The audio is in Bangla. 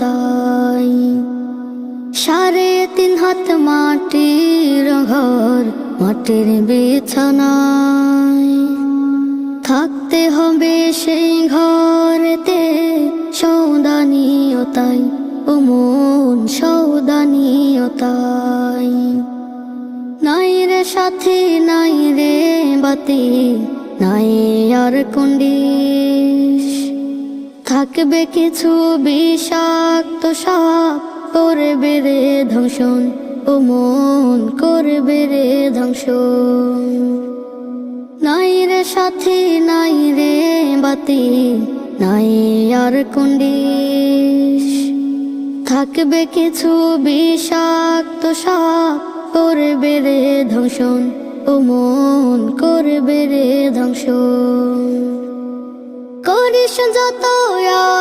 তাই সাড়ে তিন হাত মাটির ঘর, মাটির বিছানায়। থাকতে হবে সেই ঘরেতে সৌদানিও তাই ও মন সৌদানিও তাই নাই রে সাথী, নাই রে বাতি, নাই আর কুন্ডিস থাকবে কিছু বিষাক্ত সাপ। করবে রে ধ্বংসন ও মন করবে রে ধ্বংসন নাই রে সাথী, নাই রে বাতি, নাই আর কুন্ডিস থাকবে কিছু বিষাক্ত সাপ। করবে রে ধ্বংসন ও মন করবে রে ধ্বংসন 选择都有